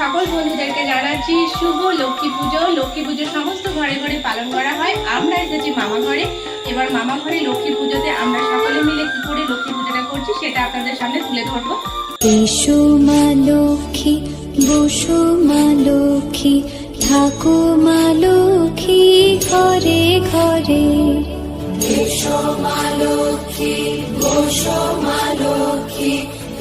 সকল বন্ধুদেরকে জানাচ্ছি শুভ লক্ষ্মী পুজো। লক্ষ্মী পুজো সমস্ত ঘরে ঘরে পালন করা হয়। আমরা এসেছি মামা ঘরে। এবার মামা ঘরে লক্ষ্মী পুজোতে আমরা সকলে মিলে কি করে লক্ষ্মী পুজোটা করছি সেটা আপনাদের সামনে তুলে ধরবো। এসো মা লক্ষ্মী বসো মা লক্ষ্মী থাকো মা লক্ষ্মী ঘরে ঘরে। এসো মা লক্ষ্মী বসো মা লক্ষ্মী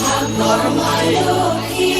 থাকো মা লক্ষ্মী।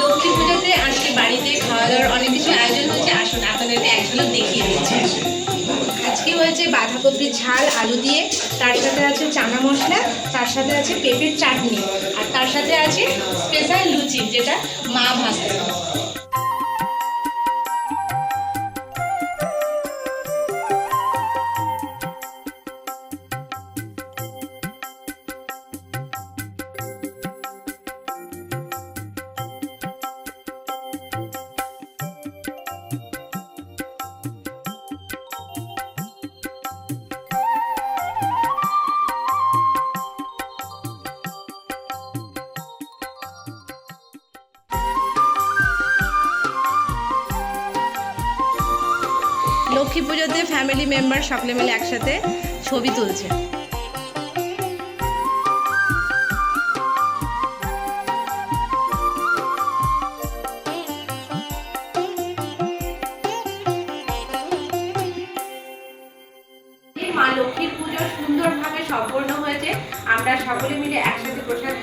লক্ষ্মী আজকে বাড়িতে খাওয়া দাওয়ার অনেক কিছু আয়োজন হচ্ছে আসুন আজকে হয়েছে বাঁধাকপির ঝাল, আলু দিয়ে। তার সাথে আছে চানা মশলা, তার সাথে আছে পেঁপের চাটনি। আর তার সাথে আছে স্পেশাল লুচি, যেটা মা ভাজতে লক্ষ্মী পুজোতে ফ্যামিলি মেম্বার সকলে মিলে একসাথে ছবি তুলছে। মা লক্ষ্মীর পুজো সুন্দরভাবে সম্পন্ন হয়েছে। আমরা সকলে মিলে একসাথে প্রসাদ